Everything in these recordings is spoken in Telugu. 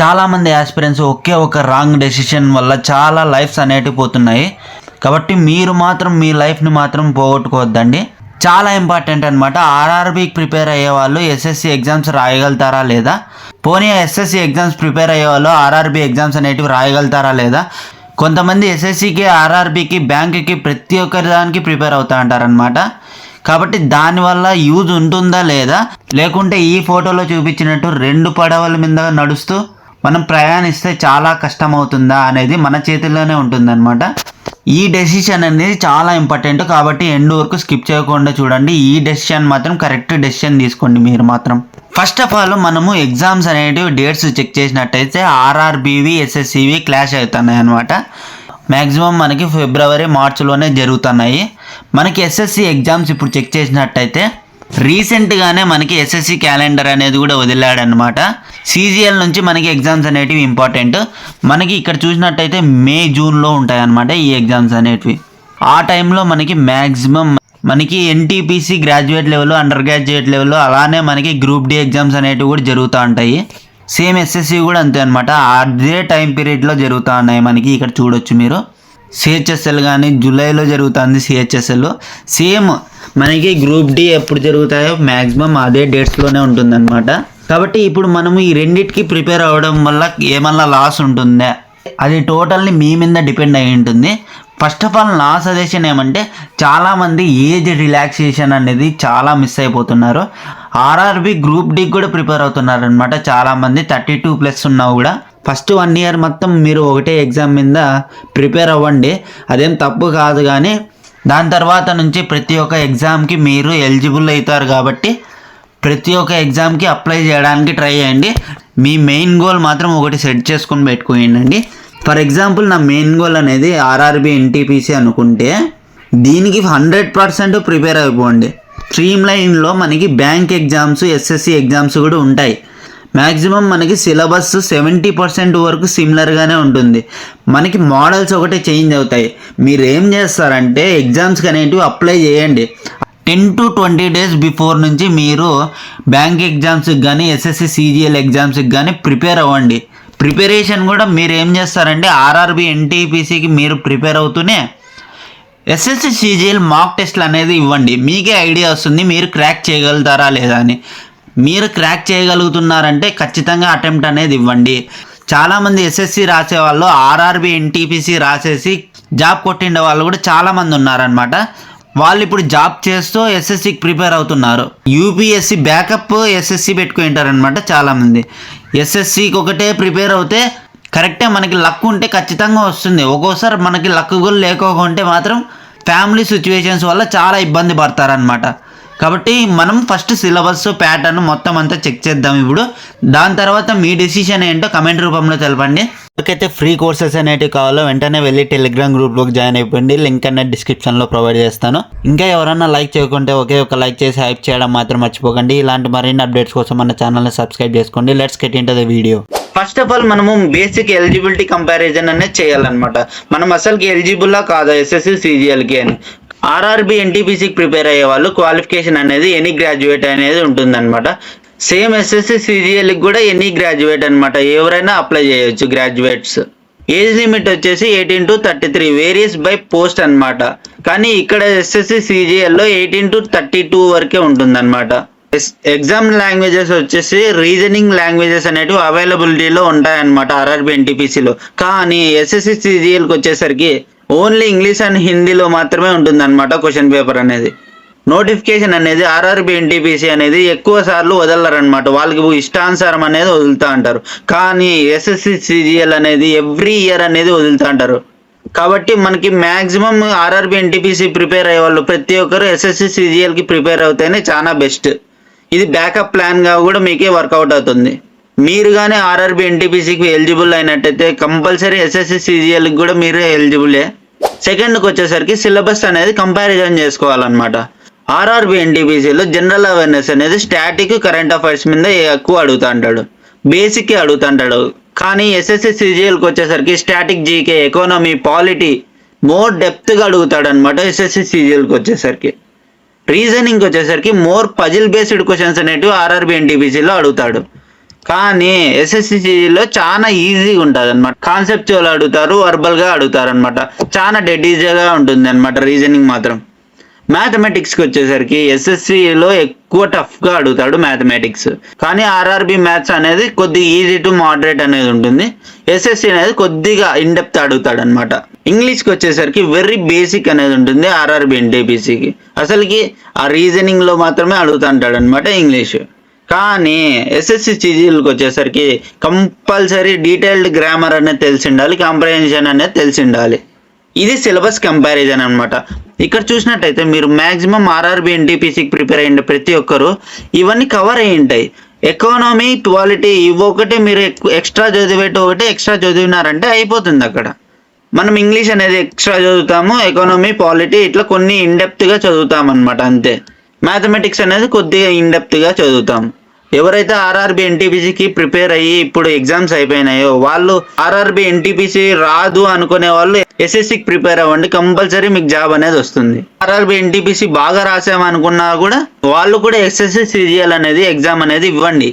చాలామంది ఆస్పిరెంట్స్ ఒకే ఒక రాంగ్ డెసిషన్ వల్ల చాలా లైఫ్స్ అనేటివి పోతున్నాయి. కాబట్టి మీరు మాత్రం మీ లైఫ్ని మాత్రం పోగొట్టుకోవద్దండి. చాలా ఇంపార్టెంట్ అనమాట ఆర్ఆర్బీకి ప్రిపేర్ అయ్యే వాళ్ళు ఎస్ఎస్సి ఎగ్జామ్స్ రాయగలుగుతారా లేదా? పోనీ ఎస్ఎస్సి ఎగ్జామ్స్ ప్రిపేర్ అయ్యే వాళ్ళు ఆర్ఆర్బీ ఎగ్జామ్స్ అనేటివి రాయగలుగుతారా లేదా? కొంతమంది ఎస్ఎస్సికి ఆర్ఆర్బీకి బ్యాంకుకి ప్రతి ఒక్కరి దానికి ప్రిపేర్ అవుతా అంటారనమాట కాబట్టి దానివల్ల యూజ్ ఉంటుందా లేదా? లేకుంటే ఈ ఫోటోలో చూపించినట్టు రెండు పడవల మీద నడుస్తూ మనం ప్రయాణిస్తే చాలా కష్టం అవుతుందా అనేది మన చేతిలోనే ఉంటుందన్నమాట. ఈ డెసిషన్ అనేది చాలా ఇంపార్టెంట్ కాబట్టి ఎండ్ వరకు స్కిప్ చేయకుండా చూడండి. ఈ డెసిషన్ మాత్రం కరెక్ట్ డెసిషన్ తీసుకోండి మీరు మాత్రం. ఫస్ట్ ఆఫ్ ఆల్ మనము ఎగ్జామ్స్ అనేటివి డేట్స్ చెక్ చేసినట్టయితే ఆర్ఆర్బీవి ఎస్ఎస్సివి క్లాష్ అవుతున్నాయి అనమాట మ్యాక్సిమం మనకి ఫిబ్రవరి మార్చిలోనే జరుగుతున్నాయి. మనకి ఎస్ఎస్సి ఎగ్జామ్స్ ఇప్పుడు చెక్ చేసినట్టయితే రీసెంట్గానే మనకి ఎస్ఎస్సి క్యాలెండర్ అనేది కూడా వదిలాడనమాట సీజీఎల్ నుంచి మనకి ఎగ్జామ్స్ అనేటివి ఇంపార్టెంట్. మనకి ఇక్కడ చూసినట్టయితే మే జూన్లో ఉంటాయన్నమాట ఈ ఎగ్జామ్స్ అనేటివి. ఆ టైంలో మనకి మ్యాక్సిమం మనకి NTPC graduate level undergraduate level అలానే మనకి గ్రూప్ డి ఎగ్జామ్స్ అనేటివి కూడా జరుగుతూ ఉంటాయి. సేమ్ ఎస్ఎస్సి కూడా అంతే అనమాట అదే టైం పీరియడ్లో జరుగుతూ ఉన్నాయి మనకి ఇక్కడ చూడొచ్చు మీరు. సిహెచ్ఎస్ఎల్ కానీ జూలైలో జరుగుతుంది సిహెచ్ఎస్ఎల్. సేమ్ మనకి గ్రూప్ డి ఎప్పుడు జరుగుతాయో మ్యాక్సిమం అదే డేట్స్లోనే ఉంటుందన్నమాట. కాబట్టి ఇప్పుడు మనము ఈ రెండిటికి ప్రిపేర్ అవ్వడం వల్ల ఏమన్నా లాస్ ఉంటుందా? అది టోటల్ని మీ మీద డిపెండ్ అయి ఉంటుంది. ఫస్ట్ ఆఫ్ ఆల్ నా సజెషన్ ఏమంటే చాలామంది ఏజ్ రిలాక్సేషన్ అనేది చాలా మిస్ అయిపోతున్నారు. ఆర్ఆర్బి గ్రూప్ డి కూడా ప్రిపేర్ అవుతున్నారు అనమాట చాలామంది. థర్టీ టూ ప్లస్ ఉన్నా కూడా. ఫస్ట్ వన్ ఇయర్ మొత్తం మీరు ఒకటే ఎగ్జామ్ మీద ప్రిపేర్ అవ్వండి. అదేం తప్పు కాదు కానీ దాని తర్వాత నుంచి ప్రతి ఒక్క ఎగ్జామ్కి మీరు ఎలిజిబుల్ అవుతారు కాబట్టి ప్రతి ఒక్క ఎగ్జామ్కి అప్లై చేయడానికి ట్రై చేయండి. మీ మెయిన్ గోల్ మాత్రం ఒకటి సెట్ చేసుకొని పెట్టుకోండి. ఫర్ ఎగ్జాంపుల్ నా మెయిన్ గోల్ అనేది ఆర్ఆర్బి ఎన్టీపీసీ అనుకుంటే దీనికి హండ్రెడ్ పర్సెంట్ ప్రిపేర్ అయిపోండి. స్ట్రీమ్ లైన్లో మనకి బ్యాంక్ ఎగ్జామ్స్ ఎస్ఎస్సి ఎగ్జామ్స్ కూడా ఉంటాయి. మ్యాక్సిమం మనకి సిలబస్ సెవెంటీ పర్సెంట్ వరకు సిమిలర్గానే ఉంటుంది. మనకి మోడల్స్ ఒకటే చేంజ్ అవుతాయి. మీరు ఏం చేస్తారంటే ఎగ్జామ్స్కి అనేటివి అప్లై చేయండి. Ten to twenty days before నుంచి మీరు బ్యాంక్ ఎగ్జామ్స్కి కానీ ఎస్ఎస్సి సిజిఎల్ ఎగ్జామ్స్కి కానీ ప్రిపేర్ అవ్వండి. ప్రిపరేషన్ కూడా మీరు ఏం చేస్తారంటే ఆర్ఆర్బి ఎన్టీపీసీకి మీరు ప్రిపేర్ అవుతూనే ఎస్ఎస్సి సిజిఎల్ మాక్ టెస్ట్లు అనేది ఇవ్వండి. మీకే ఐడియా వస్తుంది. మీరు క్రాక్ చేయగలుగుతారా లేదా అని. మీరు క్రాక్ చేయగలుగుతున్నారంటే ఖచ్చితంగా అటెంప్ట్ అనేది ఇవ్వండి. చాలామంది ఎస్ఎస్సి రాసే వాళ్ళు ఆర్ఆర్బి ఎన్టీపీసీ రాసేసి జాబ్ కొట్టిండే వాళ్ళు కూడా చాలామంది ఉన్నారనమాట వాళ్ళు ఇప్పుడు జాబ్ చేస్తూ ఎస్ఎస్సికి ప్రిపేర్ అవుతున్నారు. యూపీఎస్సి బ్యాకప్ ఎస్ఎస్సి పెట్టుకుంటారనమాట చాలామంది. ఎస్ఎస్సికి ఒకటే ప్రిపేర్ అవుతే కరెక్టే మనకి లక్ ఉంటే ఖచ్చితంగా వస్తుంది. ఒక్కోసారి మనకి లక్ కూడా లేకోకుంటే మాత్రం ఫ్యామిలీ సిచ్యువేషన్స్ వల్ల చాలా ఇబ్బంది పడతారనమాట కాబట్టి మనం ఫస్ట్ సిలబస్ ప్యాటర్న్ మొత్తం అంతా చెక్ చేద్దాం ఇప్పుడు. దాని తర్వాత మీ డెసిషన్ ఏంటో కమెంట్ రూపంలో తెలపండి. ఎవరికైతే ఫ్రీ కోర్సెస్ అనేటివి కావాలో వెంటనే వెళ్ళి టెలిగ్రామ్ గ్రూప్లోకి జాయిన్ అయిపోయింది లింక్ అనేది డిస్క్రిప్షన్లో ప్రొవైడ్ చేస్తాను. ఇంకా ఎవరన్నా లైక్ చేయకుంటే ఒకే ఒక లైక్ చేసి హైప్ చేయడం మాత్రం మర్చిపోకండి. ఇలాంటి మరిన్ని అప్డేట్స్ కోసం మన ఛానల్ని సబ్స్క్రైబ్ చేసుకోండి. Let's get in the video first of all మనము బేసిక్ ఎలిజిబిలిటీ కంపారిజన్ అనేది చేయాలన్నమాట. మనం అసలుకి ఎలిజిబుల్లా కాదా? ఎస్ఎస్సి సిజిఎల్కి అని. ఆర్ఆర్బి ఎన్టీపీసీకి ప్రిపేర్ అయ్యే వాళ్ళు క్వాలిఫికేషన్ అనేది ఎనీ గ్రాడ్యుయేట్ అనేది ఉంటుందన్నమాట. సేమ్ ఎస్ఎస్సి సిజిఎల్కి కూడా ఎనీ గ్రాడ్యుయేట్ అనమాట ఎవరైనా అప్లై చేయొచ్చు గ్రాడ్యుయేట్స్ ఏజ్ లిమిట్ వచ్చేసి eighteen to thirty three varies by post అనమాట కానీ ఇక్కడ ఎస్ఎస్సి సిజిఎల్లో ఎయిటీన్ టు థర్టీ టూ వరకే ఉంటుందన్నమాట. ఎగ్జామ్ లాంగ్వేజెస్ వచ్చేసి రీజనింగ్ లాంగ్వేజెస్ అనేటివి అవైలబిలిటీలో ఉంటాయన్నమాట ఆర్ఆర్బి ఎన్టీపీసీలో కానీ ఎస్ఎస్సి సిజిఎల్కి వచ్చేసరికి ఓన్లీ ఇంగ్లీష్ అండ్ హిందీలో మాత్రమే ఉంటుందన్నమాట క్వశ్చన్ పేపర్ అనేది. నోటిఫికేషన్ అనేది ఆర్ఆర్బి ఎన్టీపీసీ అనేది ఎక్కువ సార్లు వదలరనమాట వాళ్ళకి ఇష్టానుసారం అనేది వదులుతూ అంటారు. కానీ ఎస్ఎస్సి సిజిఎల్ అనేది ఎవ్రీ ఇయర్ అనేది వదులుతూ అంటారు. కాబట్టి మనకి మ్యాక్సిమం ఆర్ఆర్బి ఎన్టీపీసీ ప్రిపేర్ అయ్యే వాళ్ళు ప్రతి ఒక్కరు ఎస్ఎస్సి సిజిఎల్కి ప్రిపేర్ అవుతేనే చాలా బెస్ట్ ఇది బ్యాకప్ ప్లాన్గా కూడా మీకే వర్కౌట్ అవుతుంది. మీరు కానీ ఆర్ఆర్బి ఎన్టీపీసీకి ఎలిజిబుల్ అయినట్టయితే కంపల్సరీ ఎస్ఎస్సి సిజిఎల్కి కూడా మీరు ఎలిజిబులే సెకండ్కి వచ్చేసరికి సిలబస్ అనేది కంపారిజన్ చేసుకోవాలన్నమాట. ఆర్ఆర్బి ఎన్టీపీసీలో జనరల్ అవేర్నెస్ అనేది స్టాటిక్ కరెంట్ అఫైర్స్ మీద ఎక్కువ అడుగుతా అంటాడు. బేసిక్ అడుగుతుంటాడు కానీ ఎస్ఎస్సి సిజిఎల్కి వచ్చేసరికి static GK economy polity more డెప్త్గా అడుగుతాడు అనమాట ఎస్ఎస్సి సిజిఎల్కి వచ్చేసరికి. రీజనింగ్ వచ్చేసరికి మోర్ పజిల్ బేస్డ్ క్వశ్చన్స్ అనేటివి ఆర్ఆర్బి ఎన్టీపీసీలో అడుగుతాడు. కానీ ఎస్ఎస్సిలో చాలా ఈజీగా ఉంటుంది అనమాట కాన్సెప్చువల్ అడుగుతారు వర్బల్గా అడుగుతారు అనమాట చాలా డెడ్ ఈజీగా ఉంటుంది అనమాట రీజనింగ్ మాత్రం. మ్యాథమెటిక్స్కి వచ్చేసరికి ఎస్ఎస్సిలో ఎక్కువ టఫ్గా అడుగుతాడు మ్యాథమెటిక్స్ కానీ ఆర్ఆర్బి మ్యాథ్స్ అనేది కొద్దిగా ఈజీ టు మోడరేట్ అనేది ఉంటుంది. ఎస్ఎస్సి అనేది కొద్దిగా ఇన్డెప్త్ అడుగుతాడు అనమాట ఇంగ్లీష్కి వచ్చేసరికి వెరీ బేసిక్ అనేది ఉంటుంది ఆర్ఆర్బి ఎన్టీపీసీకి అసలుకి ఆ రీజనింగ్లో మాత్రమే అడుగుతుంటాడు అనమాట ఇంగ్లీష్ కానీ ఎస్ఎస్సి సిజీలకు వచ్చేసరికి కంపల్సరీ డీటెయిల్డ్ గ్రామర్ అనేది తెలిసి ఉండాలి కాంప్రహెన్షన్ అనేది తెలిసి ఉండాలి ఇది సిలబస్ కంపారిజన్ అనమాట ఇక్కడ చూసినట్టయితే మీరు మ్యాక్సిమం ఆర్ఆర్బి ఎన్టీపీసీకి ప్రిపేర్ అయ్యిండే ప్రతి ఒక్కరు. ఇవన్నీ కవర్ అయ్యి ఉంటాయి ఎకానమీ క్వాలిటీ ఇవ్వొకటి మీరు ఎక్స్ట్రా చదివేట ఒకటి ఎక్స్ట్రా చదివినారంటే అయిపోతుంది అక్కడ. మనం ఇంగ్లీష్ అనేది ఎక్స్ట్రా చదువుతాము ఎకానమీ పాలిటీ ఇట్లా కొన్ని ఇన్డెప్త్గా చదువుతాం అనమాట అంతే. మ్యాథమెటిక్స్ అనేది కొద్దిగా ఇన్డెప్త్గా చదువుతాం ఎవరైతే ఆర్ఆర్బి ఎన్టీపీసీకి ప్రిపేర్ అయ్యి ఇప్పుడు ఎగ్జామ్స్ అయిపోయినాయో వాళ్ళు ఆర్ఆర్బి ఎన్టీపీసీ రాదు అనుకునే వాళ్ళు ఎస్ఎస్సికి ప్రిపేర్ అవ్వండి. కంపల్సరీ మీకు జాబ్ అనేది వస్తుంది. ఆర్ఆర్బి ఎన్టీపీసీ బాగా రాసామనుకున్నా కూడా వాళ్ళు కూడా ఎస్ఎస్సి సిజిఎల్ అనేది ఎగ్జామ్ అనేది ఇవ్వండి.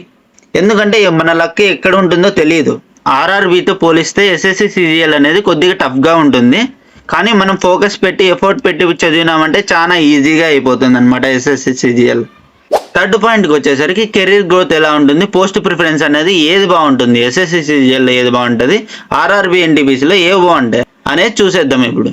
ఎందుకంటే మన లక్ ఎక్కడ ఉంటుందో తెలియదు ఆర్ఆర్బితో పోలిస్తే ఎస్ఎస్సి సిజిఎల్ అనేది కొద్దిగా టఫ్గా ఉంటుంది. కానీ మనం ఫోకస్ పెట్టి ఎఫర్ట్ పెట్టి చదివినామంటే చాలా ఈజీగా అయిపోతుంది అనమాట ఎస్ఎస్సి సిజిఎల్. థర్డ్ పాయింట్కి వచ్చేసరికి కెరీర్ గ్రోత్ ఎలా ఉంటుంది? పోస్ట్ ప్రిఫరెన్స్ అనేది ఏది బాగుంటుంది? ఎస్ఎస్సి సిజిఎల్లో ఏది బాగుంటుంది? ఆర్ఆర్బి ఎన్టీపీసీలో ఏ బాగుంటాయి? అనేది చూసేద్దాం ఇప్పుడు.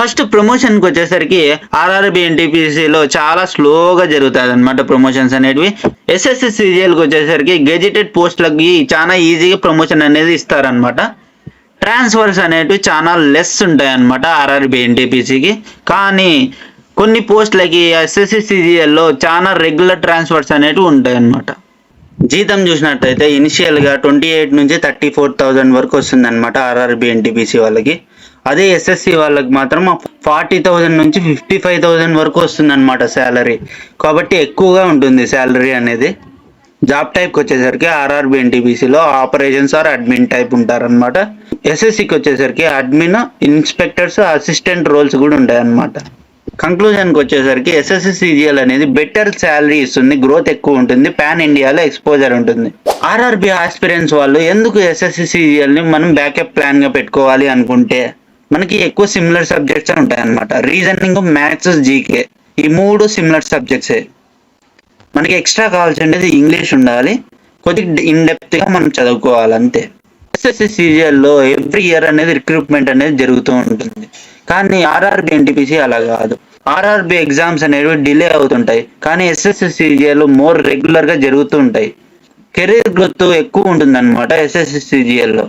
ఫస్ట్ ప్రమోషన్కి వచ్చేసరికి ఆర్ఆర్బి ఎన్టీపీసీలో చాలా స్లోగా జరుగుతుంది అనమాట ప్రమోషన్స్ అనేటివి. ఎస్ఎస్సి సిజిఎల్కి వచ్చేసరికి గెజిటెడ్ పోస్టులకి చాలా ఈజీగా ప్రమోషన్ అనేది ఇస్తారనమాట ట్రాన్స్ఫర్స్ అనేటివి చాలా లెస్ ఉంటాయి అనమాట ఆర్ఆర్బి ఎన్టీపీసీకి కానీ కొన్ని పోస్టులకి ఎస్ఎస్సి సిజిఎల్లో చాలా రెగ్యులర్ ట్రాన్స్ఫర్స్ అనేటివి ఉంటాయి అన్నమాట జీతం చూసినట్టయితే ఇనిషియల్గా ట్వంటీ ఎయిట్ నుంచి థర్టీ ఫోర్ థౌజండ్ వరకు వస్తుంది అనమాట ఆర్ఆర్బి ఎన్టీపీసీ వాళ్ళకి. అదే ఎస్ఎస్సి వాళ్ళకి మాత్రం ఫార్టీ థౌజండ్ నుంచి ఫిఫ్టీ ఫైవ్ థౌజండ్ వరకు వస్తుంది అనమాట శాలరీ కాబట్టి ఎక్కువగా ఉంటుంది శాలరీ అనేది. జాబ్ టైప్కి వచ్చేసరికి ఆర్ఆర్బి ఎన్టీపీసీలో ఆపరేషన్స్ ఆర్ అడ్మిన్ టైప్ ఉంటారనమాట ఎస్ఎస్సికి వచ్చేసరికి అడ్మిన్ ఇన్స్పెక్టర్స్ అసిస్టెంట్ రోల్స్ కూడా ఉంటాయన్నమాట. కంక్లూజన్కి వచ్చేసరికి ఎస్ఎస్సి సిజిఎల్ అనేది బెటర్ శాలరీ ఇస్తుంది గ్రోత్ ఎక్కువ ఉంటుంది పాన్ ఇండియాలో ఎక్స్పోజర్ ఉంటుంది. ఆర్ఆర్బి ఆస్పిరెంట్స్ వాళ్ళు ఎందుకు ఎస్ఎస్సి ని మనం బ్యాకప్ ప్లాన్గా పెట్టుకోవాలి అనుకుంటే మనకి ఎక్కువ సిమిలర్ సబ్జెక్ట్స్ ఉంటాయి అనమాట రీజనింగ్ మ్యాథ్స్ జీకే ఈ మూడు సిమిలర్ సబ్జెక్ట్సే మనకి ఎక్స్ట్రా కావాల్సింది ఇంగ్లీష్ ఉండాలి కొద్దిగా ఇన్గా మనం చదువుకోవాలి అంతే ఎస్ఎస్సి సీజీఎల్లో ఎవ్రీ ఇయర్ అనేది రిక్రూట్మెంట్ అనేది జరుగుతూ ఉంటుంది. కానీ ఆర్ఆర్బి ఎన్టీపీసీ అలా కాదు. ఆర్ఆర్బి ఎగ్జామ్స్ అనేవి డిలే అవుతుంటాయి. కానీ ఎస్ఎస్సి సిజిఎల్ మోర్ రెగ్యులర్గా జరుగుతూ ఉంటాయి. కెరీర్ గ్రోత్ ఎక్కువ ఉంటుంది అనమాట సిజిఎల్లో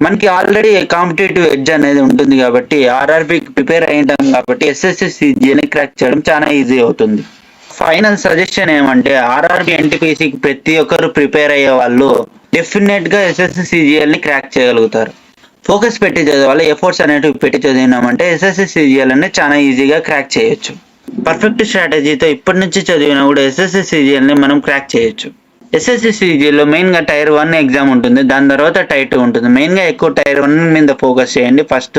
మనకి ఆల్రెడీ కాంపిటేటివ్ ఎడ్జ్ అనేది ఉంటుంది కాబట్టి ఆర్ఆర్బికి ప్రిపేర్ అయ్యింటాం కాబట్టి ఎస్ఎస్సి క్రాక్ చేయడం చాలా ఈజీ అవుతుంది. ఫైనల్ సజెషన్ ఏమంటే ఆర్ఆర్బి ఎన్టీపీసీకి ప్రతి ఒక్కరు ప్రిపేర్ అయ్యే వాళ్ళు డెఫినెట్గా ఎస్ఎస్సి ని క్రాక్ చేయగలుగుతారు. ఫోకస్ పెట్టి చదవాలి ఎఫర్ట్స్ అనేటివి పెట్టి చదివినామంటే ఎస్ఎస్సి సిజిఎల్ అనేది చాలా ఈజీగా క్రాక్ చేయొచ్చు. పర్ఫెక్ట్ స్ట్రాటజీతో ఇప్పటి నుంచి చదివినా కూడా ఎస్ఎస్సి సీజీఎల్ని మనం క్రాక్ చేయొచ్చు. ఎస్ఎస్సి సిజిఎల్లో మెయిన్గా టైర్ వన్ ఎగ్జామ్ ఉంటుంది దాని తర్వాత టైర్ టూ ఉంటుంది. మెయిన్గా ఎక్కువ టైర్ వన్ మీద ఫోకస్ చేయండి ఫస్ట్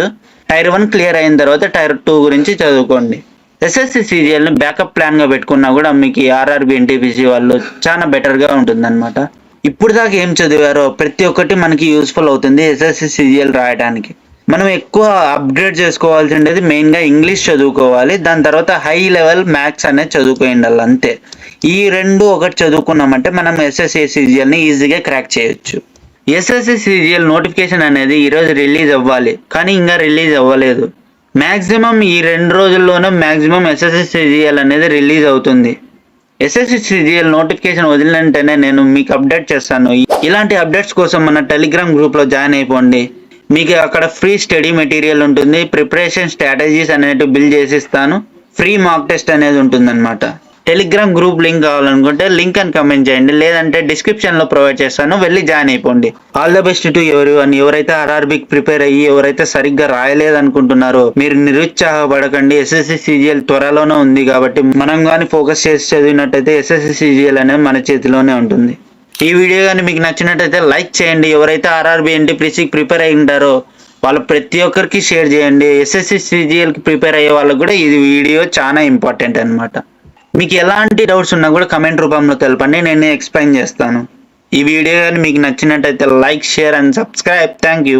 టైర్ వన్ క్లియర్ అయిన తర్వాత టైర్ టూ గురించి చదువుకోండి. ఎస్ఎస్సి సీజీఎల్ని బ్యాకప్ ప్లాన్గా పెట్టుకున్నా కూడా మీకు ఆర్ఆర్బి ఎన్టీపీసీ వాళ్ళు చాలా బెటర్గా ఉంటుంది అనమాట ఇప్పుడు దాకా ఏం చదివారో ప్రతి ఒక్కటి మనకి యూస్ఫుల్ అవుతుంది ఎస్ఎస్సి సిజిఎల్ రాయడానికి. మనం ఎక్కువ అప్గ్రేడ్ చేసుకోవాల్సి ఉండేది మెయిన్గా ఇంగ్లీష్ చదువుకోవాలి దాని తర్వాత హై లెవెల్ మ్యాథ్స్ అనేది చదువుకోండి ఉండాలి అంతే. ఈ రెండు ఒకటి చదువుకున్నామంటే మనం ఎస్ఎస్సి సిజిఎల్ని ఈజీగా క్రాక్ చేయొచ్చు. ఎస్ఎస్సి సీజీఎల్ నోటిఫికేషన్ అనేది ఈరోజు రిలీజ్ అవ్వాలి కానీ ఇంకా రిలీజ్ అవ్వలేదు. మ్యాక్సిమం ఈ రెండు రోజుల్లోనే మ్యాక్సిమం ఎస్ఎస్సి సిజిఎల్ అనేది రిలీజ్ అవుతుంది. ఎస్ఎస్సి సిజిఎల్ నోటిఫికేషన్ వదిలిన వెంటనే నేను మీకు అప్డేట్ చేస్తాను. ఇలాంటి అప్డేట్స్ కోసం మన టెలిగ్రామ్ గ్రూప్లో జాయిన్ అయిపోండి. మీకు అక్కడ ఫ్రీ స్టడీ మెటీరియల్ ఉంటుంది. ప్రిపరేషన్ స్ట్రాటజీస్ అనేటివి బిల్డ్ చేసిస్తాను ఫ్రీ మాక్ టెస్ట్ అనేది ఉంటుందన్నమాట. టెలిగ్రామ్ గ్రూప్ లింక్ కావాలనుకుంటే లింక్ అని కమెంట్ చేయండి. లేదంటే డిస్క్రిప్షన్లో ప్రొవైడ్ చేస్తాను. వెళ్ళి జాయిన్ అయిపోండి. ఆల్ ద బెస్ట్ టు ఎవరు అని ఎవరైతే ఆర్ఆర్బికి ప్రిపేర్ అయ్యి ఎవరైతే సరిగ్గా రాయలేదనుకుంటున్నారో మీరు నిరుత్సాహపడకండి. ఎస్ఎస్సి సిజిఎల్ త్వరలోనే ఉంది కాబట్టి మనం కానీ ఫోకస్ చేసి చదివినట్టయితే ఎస్ఎస్సి సిజిఎల్ అనేది మన చేతిలోనే ఉంటుంది. ఈ వీడియో కానీ మీకు నచ్చినట్టయితే లైక్ చేయండి. ఎవరైతే ఆర్ఆర్బి ఎన్టీపీసీకి ప్రిపేర్ అయి ఉంటారో వాళ్ళు ప్రతి ఒక్కరికి షేర్ చేయండి. ఎస్ఎస్సి సిజిఎల్కి ప్రిపేర్ అయ్యే వాళ్ళకి కూడా ఇది వీడియో చాలా ఇంపార్టెంట్ అన్నమాట. మీకు ఎలాంటి డౌట్స్ ఉన్నా కూడా కమెంట్ రూపంలో తెలపండి నేను ఎక్స్ప్లెయిన్ చేస్తాను. ఈ వీడియో కానీ మీకు నచ్చినట్టయితే like share and subscribe. Thank you.